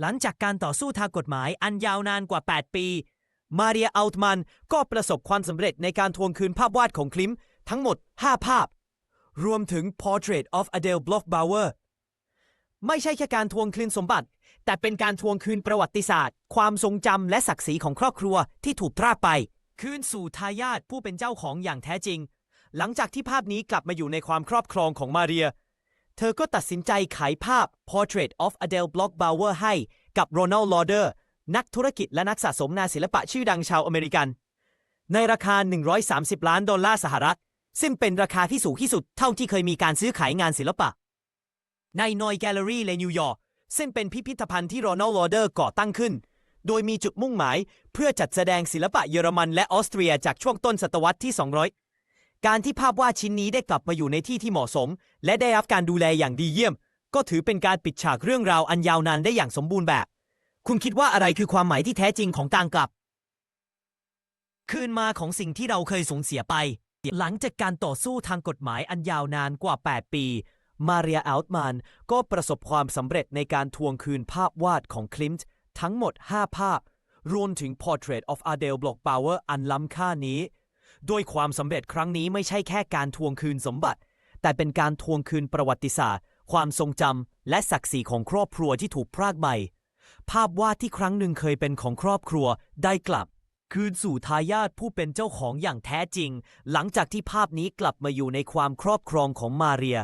หลังจากการต่อสู้ทางกฎหมายอันยาวนานกว่า 8 ปี มาเรียอัลตมันก็ประสบความสำเร็จในการทวงคืนภาพวาดของคลิมทั้งหมด 5 ภาพ รวมถึง Portrait of Adele Bloch-Bauer ไม่ใช่แค่การทวงคืนสมบัติ แต่เป็นการทวงคืนประวัติศาสตร์ ความทรงจำและศักดิ์ศรีของครอบครัวที่ถูกพรากไป คืนสู่ทายาทผู้เป็นเจ้าของอย่างแท้จริง หลังจากที่ภาพนี้กลับมาอยู่ในความครอบครองของมาเรีย เธอก็ตัดสินใจขายภาพ Portrait of Adele Bloch-Bauer ให้กับ Ronald Lauder นักธุรกิจและนักสะสมงานศิลปะชื่อดังชาวอเมริกัน ในราคา 130 ล้านดอลลาร์สหรัฐ ซึ่งเป็นราคาที่สูงที่สุดเท่าที่เคยมีการซื้อขายงานศิลปะ ในนอยแกลเลอรี่ในนิวยอร์กซึ่งเป็นพิพิธภัณฑ์ที่โรนัลด์ลอเดอร์ก่อตั้งขึ้น โดยมีจุดมุ่งหมาย เพื่อจัดแสดงศิลปะเยอรมันและออสเตรียจากช่วงต้นศตวรรษที่ 200 การที่ภาพวาดชิ้นนี้ได้กลับมาอยู่ในที่ที่เหมาะสม และได้รับการดูแลอย่างดีเยี่ยม ก็ถือเป็นการปิดฉากเรื่องราวอันยาวนานได้อย่างสมบูรณ์แบบ คุณคิดว่าอะไรคือความหมายที่แท้จริงของการกลับ คืนมาของสิ่งที่เราเคยสูญเสียไป หลังจากการต่อสู้ทางกฎหมายอันยาวนานกว่า 8 ปี มาเรียอัลต์มันก็ประสบความสำเร็จในการทวงคืนภาพวาดของคลิมต์ทั้งหมด 5 ภาพ รวมถึง Portrait of Adele Bloch-Bauer อันล้ำค่านี้ โดยความสำเร็จครั้งนี้ไม่ใช่แค่การทวงคืนสมบัติ แต่เป็นการทวงคืนประวัติศาสตร์ ความทรงจำและศักดิ์ศรีของครอบครัวที่ถูกพรากไปภาพวาดที่ครั้งหนึ่งเคยเป็นของครอบครัวได้กลับ คืนสู่ทายาทผู้เป็นเจ้าของอย่างแท้จริง หลังจากที่ภาพนี้กลับมาอยู่ในความครอบครองของมาเรีย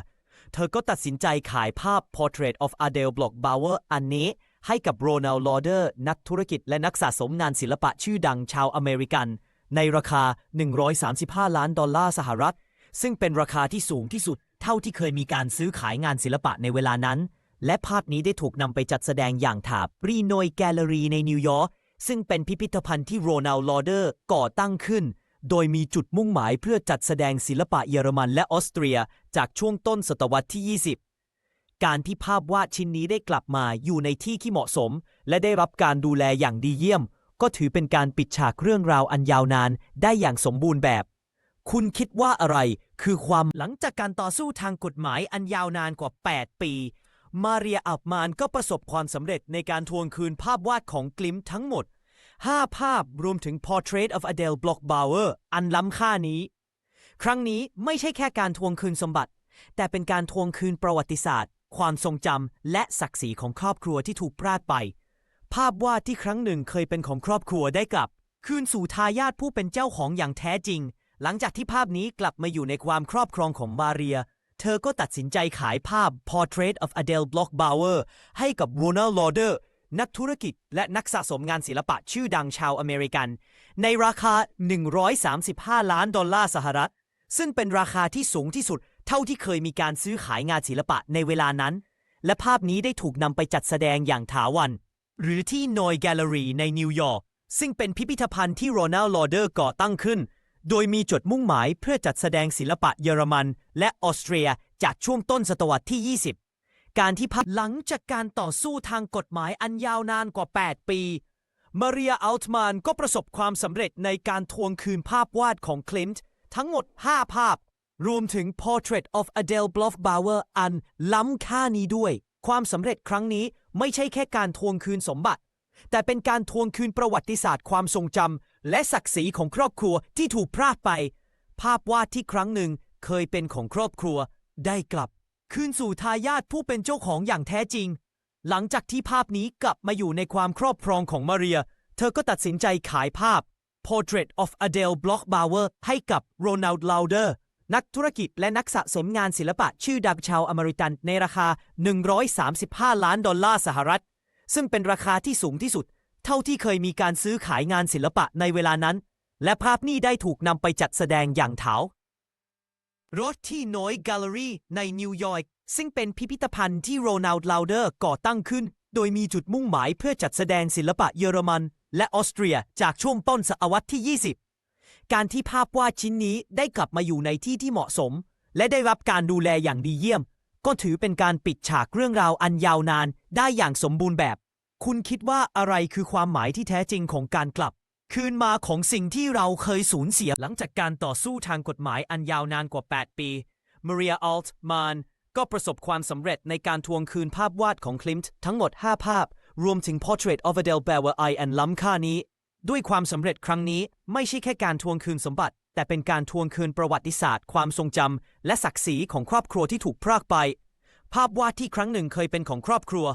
เธอก็ตัดสินใจขายภาพ Portrait of Adele Bloch-Bauer อันนี้ให้กับโรนัลด์ลอเดอร์ นักธุรกิจและนักสะสมงานศิลปะชื่อดังชาวอเมริกัน ในราคา 135 ล้านดอลลาร์สหรัฐ ซึ่งเป็นราคาที่สูงที่สุด เท่าที่เคยมีการซื้อขายงานศิลปะในเวลานั้น และภาพนี้ได้ถูกนำไปจัดแสดงอย่างถาบรีโนยแกลเลอรีในนิวยอร์กซึ่งเป็นพิพิธภัณฑ์ที่โรนัลลอเดอร์ก่อตั้งขึ้น โดยมีจุดมุ่งหมายเพื่อจัดแสดงศิลปะเยอรมันและออสเตรีย จากช่วงต้นศตวรรษที่ 20 การที่ภาพวาดชิ้นนี้ได้กลับมาอยู่ในที่ที่เหมาะสม และได้รับการดูแลอย่างดีเยี่ยม ก็ถือเป็นการปิดฉากเรื่องราวอันยาวนานได้อย่างสมบูรณ์แบบ คุณคิดว่าอะไรคือความหลังจากการต่อสู้ทางกฎหมายอันยาวนานกว่า 8 ปี มาเรียอัลมานก็ประสบความสำเร็จในการทวงคืนภาพวาดของกลิมทั้งหมด 5 ภาพรวมถึง Portrait of Adele Bloch-Bauer อันล้ำค่านี้ ครั้งนี้ไม่ใช่แค่การทวงคืนสมบัติ แต่เป็นการทวงคืนประวัติศาสตร์ ความทรงจำและศักดิ์ศรีของครอบครัวที่ถูกพรากไป ภาพวาดที่ครั้งหนึ่งเคยเป็นของครอบครัวได้กลับ คืนสู่ทายาทผู้เป็นเจ้าของอย่างแท้จริง หลังจากที่ภาพนี้กลับมาอยู่ในความครอบครองของมาเรีย เธอก็ตัดสินใจขายภาพ Portrait of Adele Bloch-Bauer ให้กับ Ronald Lauder นักธุรกิจและนักสะสมงานศิลปะชื่อดังชาวอเมริกัน ในราคา 135 ล้านดอลลาร์สหรัฐ ซึ่งเป็นราคาที่สูงที่สุด เท่าที่เคยมีการซื้อขายงานศิลปะในเวลานั้น และภาพนี้ได้ถูกนำไปจัดแสดงอย่างถาวร หรือที่นอยแกลเลอรีในนิวยอร์กซึ่งเป็นพิพิธภัณฑ์ที่โรนัลด์ลอเดอร์ก่อตั้งขึ้น โดยมีจุดมุ่งหมายเพื่อจัดแสดงศิลปะเยอรมัน และออสเตรียจากช่วงต้นศตวรรษที่ 20 การที่ภาพหลังจากการต่อสู้ทางกฎหมายอันยาวนานกว่า 8 ปี มาเรียอัลต์มานก็ประสบความสำเร็จในการทวงคืนภาพวาดของคลิมต์ทั้งหมด 5 ภาพ รวมถึง Portrait of Adele Bloch-Bauer อันล้ำค่านี้ด้วย ความสำเร็จครั้งนี้ไม่ใช่แค่การทวงคืนสมบัติ แต่เป็นการทวงคืนประวัติศาสตร์ความทรงจำและศักดิ์ศรีของครอบครัวที่ถูกพรากไป ภาพวาดที่ครั้งหนึ่งเคยเป็นของครอบครัว ได้กลับ คืนสู่ทายาทผู้เป็นเจ้าของอย่างแท้จริง หลังจากที่ภาพนี้กลับมาอยู่ในความครอบครองของมาเรีย เธอก็ตัดสินใจขายภาพ Portrait of Adele Bloch-Bauer ให้กับ Ronald Lauder นักธุรกิจและนักสะสมงานศิลปะชื่อดังชาวอเมริกันในราคา 135 ล้านดอลลาร์สหรัฐ ซึ่งเป็นราคาที่สูงที่สุด เท่าที่เคยมีการซื้อขายงานศิลปะในเวลานั้น และภาพนี้ได้ถูกนำไปจัดแสดงอย่างเถารถที่น้อยแกลเลอรี่ในนิวยอร์กซึ่งเป็นพิพิธภัณฑ์ที่โรนัลด์ลาวเดอร์ก่อตั้งขึ้น โดยมีจุดมุ่งหมายเพื่อจัดแสดงศิลปะเยอรมัน และออสเตรียจากช่วงต้นศตวรรษที่ 20 การที่ภาพวาดชิ้นนี้ได้กลับมาอยู่ในที่ที่เหมาะสม และได้รับการดูแลอย่างดีเยี่ยม ก็ถือเป็นการปิดฉากเรื่องราวอันยาวนานได้อย่างสมบูรณ์แบบ คุณคิดว่าอะไรคือความหมายที่แท้จริงของการกลับ คืนมาของสิ่งที่เราเคยสูญเสียหลังจากการต่อสู้ทางกฎหมายอันยาวนานกว่า 8 ปีมาเรียอัลต์มานก็ประสบความสำเร็จในการทวงคืนภาพวาดของคลิมต์ทั้งหมด 5 ภาพ รวมถึง Portrait of Adele Bauer I อันล้ำค่านี้ ด้วยความสำเร็จครั้งนี้ไม่ใช่แค่การทวงคืนสมบัติ แต่เป็นการทวงคืนประวัติศาสตร์ ความทรงจำและศักดิ์ศรีของครอบครัวที่ถูกพรากไป ภาพวาดที่ครั้งหนึ่งเคยเป็นของครอบครัว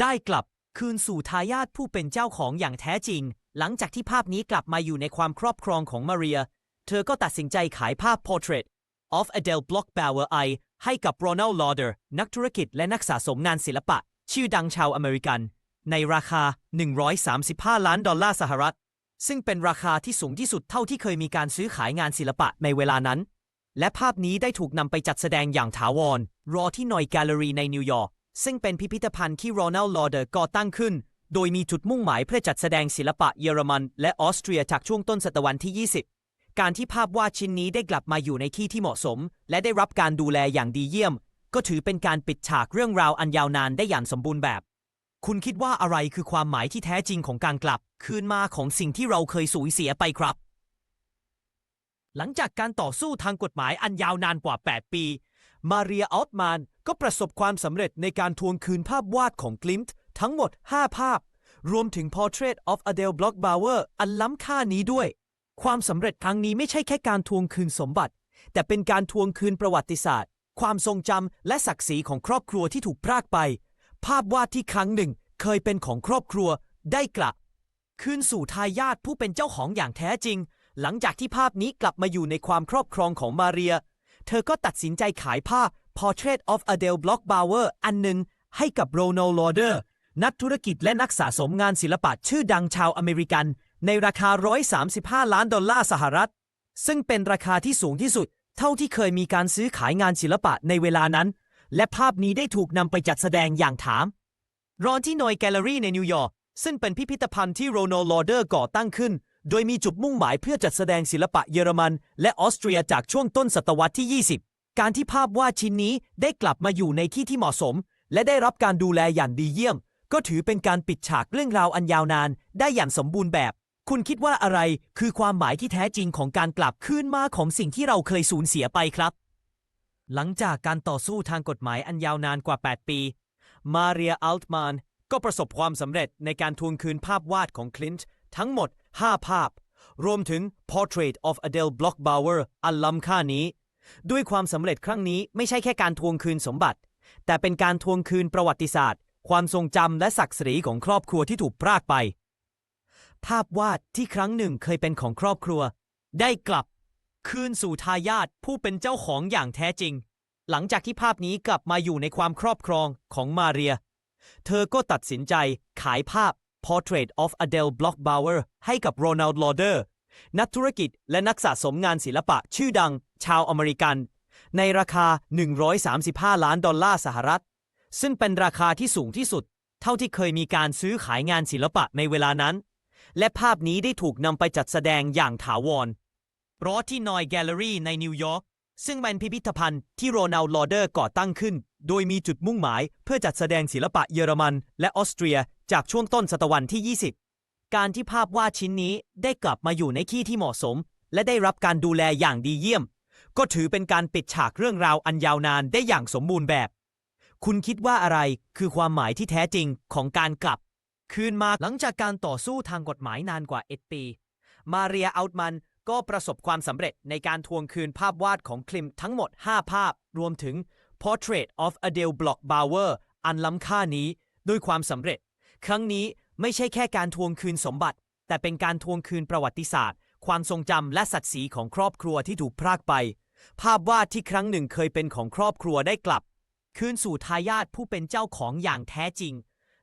ได้กลับคืนสู่ทายาทผู้เป็นเจ้าของอย่างแท้จริง หลังจากที่ภาพนี้กลับมาอยู่ในความครอบครองของมาเรีย เธอก็ตัดสินใจขายภาพ Portrait of Adele Blockbauer I ให้กับ Ronald Lauder นักธุรกิจและนักสะสมงานศิลปะ ชื่อดังชาวอเมริกัน ในราคา 135 ล้านดอลลาร์สหรัฐ ซึ่งเป็นราคาที่สูงที่สุดเท่าที่เคยมีการซื้อขายงานศิลปะในเวลานั้น และภาพนี้ได้ถูกนำไปจัดแสดงอย่างถาวร รอที่นอยแกลเลอรีในนิวยอร์ก ซึ่งเป็นพิพิธภัณฑ์ที่โรนัลลอเดอร์ก่อตั้งขึ้น โดยมีจุดมุ่งหมายเพื่อจัดแสดงศิลปะเยอรมันและออสเตรียจากช่วงต้นศตวรรษที่ 20การที่ภาพวาดชิ้นนี้ได้กลับมาอยู่ในที่ที่เหมาะสม และได้รับการดูแลอย่างดีเยี่ยม ก็ถือเป็นการปิดฉากเรื่องราวอันยาวนานได้อย่างสมบูรณ์แบบ คุณคิดว่าอะไรคือความหมายที่แท้จริงของการกลับ คืนมาของสิ่งที่เราเคยสูญเสียไปครับ หลังจากการต่อสู้ทางกฎหมายอันยาวนานกว่า 8 ปี มาเรียอัลตมานก็ประสบความสำเร็จในการทวงคืนภาพวาดของกลิมต์ทั้งหมด 5 ภาพ รวมถึง Portrait of Adele Blockbauer อันล้ำค่านี้ด้วย ความสำเร็จครั้งนี้ไม่ใช่แค่การทวงคืนสมบัติ แต่เป็นการทวงคืนประวัติศาสตร์ ความทรงจำและศักดิ์ศรีของครอบครัวที่ถูกพรากไป ภาพวาดที่ครั้งหนึ่งเคยเป็นของครอบครัวได้กลับ คืนสู่ทายาทผู้เป็นเจ้าของอย่างแท้จริง หลังจากที่ภาพนี้กลับมาอยู่ในความครอบครองของมาเรีย เธอก็ตัดสินใจขายภาพ Portrait of Adele Blockbauer อันหนึ่งให้กับโรนัลลอเดอร์ นักธุรกิจและนักสะสมงานศิลปะชื่อดังชาวอเมริกัน ในราคา 135 ล้านดอลลาร์สหรัฐ ซึ่งเป็นราคาที่สูงที่สุด เท่าที่เคยมีการซื้อขายงานศิลปะในเวลานั้น และภาพนี้ได้ถูกนำไปจัดแสดงอย่างถาม รอนที่นอยแกลเลอรี่ในนิวยอร์กซึ่งเป็นพิพิธภัณฑ์ที่โรนัลด์ลอเดอร์ก่อตั้งขึ้น โดยมีจุดมุ่งหมายเพื่อจัดแสดงศิลปะเยอรมัน และออสเตรียจากช่วงต้นศตวรรษที่ 20 การที่ภาพวาดชิ้นนี้ได้กลับมาอยู่ในที่ที่เหมาะสม และได้รับการดูแลอย่างดีเยี่ยม ก็ถือเป็นการปิดฉากเรื่องราวอันยาวนาน ได้อย่างสมบูรณ์แบบ คุณคิดว่าอะไรคือความหมายที่แท้จริงของการกลับคืนมาของสิ่งที่เราเคยสูญเสียไปครับ หลังจากการต่อสู้ทางกฎหมายอันยาวนานกว่า 8 ปี มาเรียอัลต์มานก็ประสบความสำเร็จในการทวงคืนภาพวาดของคลินต์ทั้งหมด 5 ภาพ รวมถึง Portrait of Adele Blockbauer อันล้ำค่านี้ ด้วยความสำเร็จครั้งนี้ไม่ใช่แค่การทวงคืนสมบัติ แต่เป็นการทวงคืนประวัติศาสตร์ ความทรงจำและศักดิ์ศรีของครอบครัวที่ถูกพรากไป ภาพวาดที่ครั้งหนึ่งเคยเป็นของครอบครัว ได้กลับ คืนสู่ทายาทผู้เป็นเจ้าของอย่างแท้จริง หลังจากที่ภาพนี้กลับมาอยู่ในความครอบครองของมาเรีย เธอก็ตัดสินใจขายภาพ Portrait of Adele Blockbauer ให้กับโรนัลด์ลอเดอร์ นักธุรกิจและนักสะสมงานศิลปะชื่อดังชาวอเมริกัน ในราคา 135 ล้านดอลลาร์สหรัฐ ซึ่งเป็นราคาที่สูงที่สุด เท่าที่เคยมีการซื้อขายงานศิลปะในเวลานั้น และภาพนี้ได้ถูกนำไปจัดแสดงอย่างถาวร รอที่นอยแกลเลอรี่ในนิวยอร์กซึ่งเป็นพิพิธภัณฑ์ที่โรนัลด์ลอเดอร์ก่อตั้งขึ้น โดยมีจุดมุ่งหมายเพื่อจัดแสดงศิลปะเยอรมันและออสเตรียจากช่วงต้นศตวรรษที่ 20 การที่ภาพวาดชิ้นนี้ได้กลับมาอยู่ในที่ที่เหมาะสม และได้รับการดูแลอย่างดีเยี่ยม ก็ถือเป็นการปิดฉากเรื่องราวอันยาวนานได้อย่างสมบูรณ์แบบ คุณคิดว่าอะไรคือความหมายที่แท้จริงของการกลับ คืนมาหลังจากการต่อสู้ทางกฎหมายนานกว่า 1 ปี มาเรียอัลต์มัน ก็ประสบความสำเร็จในการทวงคืนภาพวาดของคลิมทั้งหมด 5 ภาพ รวมถึง Portrait of Adele Blockbauer อันล้ำค่านี้ด้วยความสำเร็จ ครั้งนี้ไม่ใช่แค่การทวงคืนสมบัติ แต่เป็นการทวงคืนประวัติศาสตร์ ความทรงจำและศักดิ์ศรีของครอบครัวที่ถูกพรากไป ภาพวาดที่ครั้งหนึ่งเคยเป็นของครอบครัวได้กลับ คืนสู่ทายาทผู้เป็นเจ้าของอย่างแท้จริง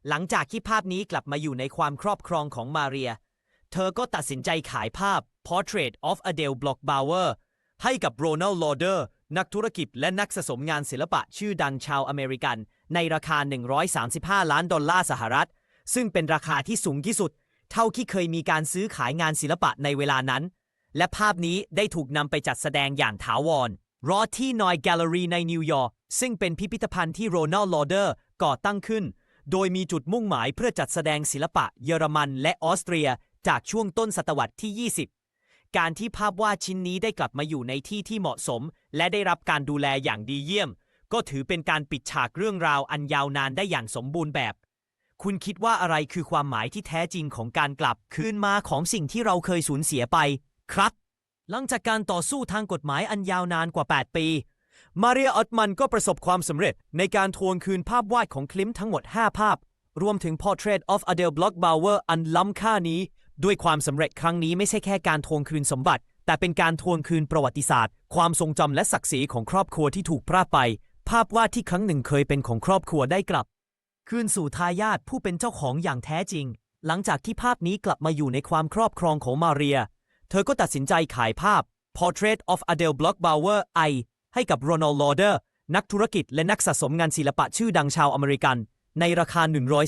หลังจากที่ภาพนี้กลับมาอยู่ในความครอบครองของมาเรีย เธอก็ตัดสินใจขายภาพ Portrait of Adele Blockbauer ให้กับโรนัลด์ลอเดอร์นักธุรกิจและนักสะสมงานศิลปะชื่อดังชาวอเมริกัน ในราคา 135 ล้านดอลลาร์สหรัฐ ซึ่งเป็นราคาที่สูงที่สุด เท่าที่เคยมีการซื้อขายงานศิลปะในเวลานั้น และภาพนี้ได้ถูกนำไปจัดแสดงอย่างถาวรรอที่นอยแกลเลอรี่ในนิวยอร์กซึ่งเป็นพิพิธภัณฑ์ที่โรนัลด์ลอเดอร์ก่อตั้งขึ้น โดยมีจุดมุ่งหมายเพื่อจัดแสดงศิลปะเยอรมันและออสเตรีย จากช่วงต้นศตวรรษที่ 20 การที่ภาพวาดชิ้นนี้ได้กลับมาอยู่ในที่ที่เหมาะสม และได้รับการดูแลอย่างดีเยี่ยม ก็ถือเป็นการปิดฉากเรื่องราวอันยาวนานได้อย่างสมบูรณ์แบบ คุณคิดว่าอะไรคือความหมายที่แท้จริงของการกลับคืนมาของสิ่งที่เราเคยสูญเสียไป ครับ หลังจากการต่อสู้ทางกฎหมายอันยาวนานกว่า 8 ปีมาเรียออตมันก็ประสบความสำเร็จในการทวงคืนภาพวาดของคลิมทั้งหมด 5 ภาพ รวมถึง Portrait of Adele Blockbauer อันล้ำค่านี้ ด้วยความสำเร็จครั้งนี้ไม่ใช่แค่การทวงคืนสมบัติ แต่เป็นการทวงคืนประวัติศาสตร์ ความทรงจำและศักดิ์ศรีของครอบครัวที่ถูกพรากไป ภาพวาดที่ครั้งหนึ่งเคยเป็นของครอบครัวได้กลับ คืนสู่ทายาทผู้เป็นเจ้าของอย่างแท้จริง หลังจากที่ภาพนี้กลับมาอยู่ในความครอบครองของมาเรีย เธอก็ตัดสินใจขายภาพ Portrait of Adele Blockbauer I ให้กับ Ronald Lauder นักธุรกิจและนักสะสมงานศิลปะชื่อดังชาวอเมริกัน ในราคา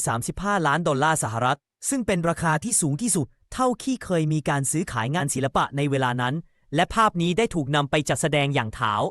135 ล้านดอลลาร์สหรัฐ ซึ่งเป็นราคาที่สูงที่สุด เท่าที่เคยมีการซื้อขายงานศิลปะในเวลานั้น และภาพนี้ได้ถูกนำไปจัดแสดงอย่างถาว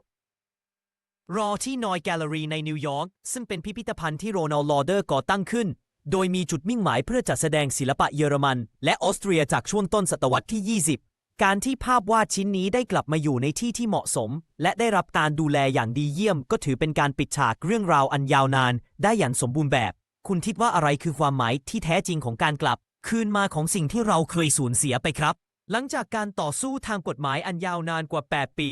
รอที่นอยแกลเลอรีในนิวยอร์กซึ่งเป็นพิพิธภัณฑ์ที่โรนัลลอเดอร์ก่อตั้งขึ้น โดยมีจุดมุ่งหมายเพื่อจัดแสดงศิลปะเยอรมัน และออสเตรียจากช่วงต้นศตวรรษที่ 20 การที่ภาพวาดชิ้นนี้ได้กลับมาอยู่ในที่ที่เหมาะสม และได้รับการดูแลอย่างดีเยี่ยม ก็ถือเป็นการปิดฉากเรื่องราวอันยาวนาน ได้อย่างสมบูรณ์แบบ คุณคิดว่าอะไรคือความหมายที่แท้จริงของการกลับ คืนมาของสิ่งที่เราเคยสูญเสียไปครับ หลังจากการต่อสู้ทางกฎหมายอันยาวนานกว่า 8 ปี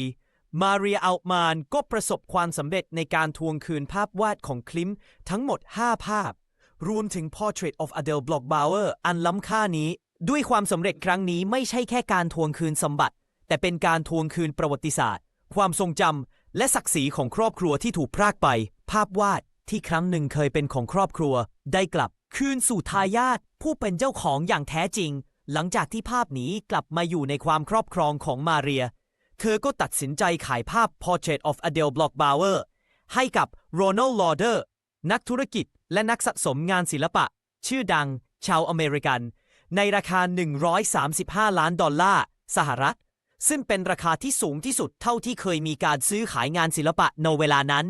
มาเรียอัลมานก็ประสบความสำเร็จในการทวงคืนภาพวาดของคลิมทั้งหมด 5 ภาพ รวมถึง Portrait of Adele Blockbauer อันล้ำค่านี้ ด้วยความสำเร็จครั้งนี้ไม่ใช่แค่การทวงคืนสมบัติ แต่เป็นการทวงคืนประวัติศาสตร์ ความทรงจำและศักดิ์ศรีของครอบครัวที่ถูกพรากไป ภาพวาดที่ครั้งหนึ่งเคยเป็นของครอบครัวได้กลับ คืนสู่ทายาทผู้เป็นเจ้าของอย่างแท้จริง หลังจากที่ภาพนี้กลับมาอยู่ในความครอบครองของมาเรีย เธอก็ตัดสินใจขายภาพ Portrait of Adele Blockbauer ให้กับ Ronald Lauder นักธุรกิจและนักสะสมงานศิลปะ ชื่อดัง ชาวอเมริกัน ในราคา 135 ล้านดอลลาร์สหรัฐ ซึ่งเป็นราคาที่สูงที่สุดเท่าที่เคยมีการซื้อขายงานศิลปะในเวลานั้น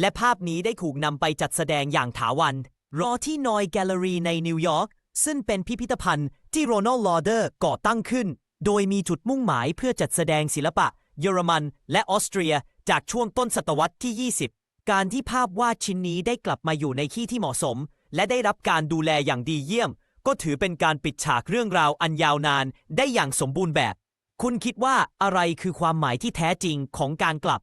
และภาพนี้ได้ถูกนำไปจัดแสดงอย่างถาวัน รอที่นอยแกลเลอรี่ในนิวยอร์กซึ่งเป็นพิพิธภัณฑ์ที่โรนัลลอเดอร์ก่อตั้งขึ้น โดยมีจุดมุ่งหมายเพื่อจัดแสดงศิลปะ เยอรมัน และออสเตรีย จากช่วงต้นศตวรรษที่ 20 การที่ภาพวาดชิ้นนี้ได้กลับมาอยู่ในที่ที่เหมาะสม และได้รับการดูแลอย่างดีเยี่ยม ก็ถือเป็นการปิดฉากเรื่องราวอันยาวนานได้อย่างสมบูรณ์แบบ คุณคิดว่าอะไรคือความหมายที่แท้จริงของการกลับ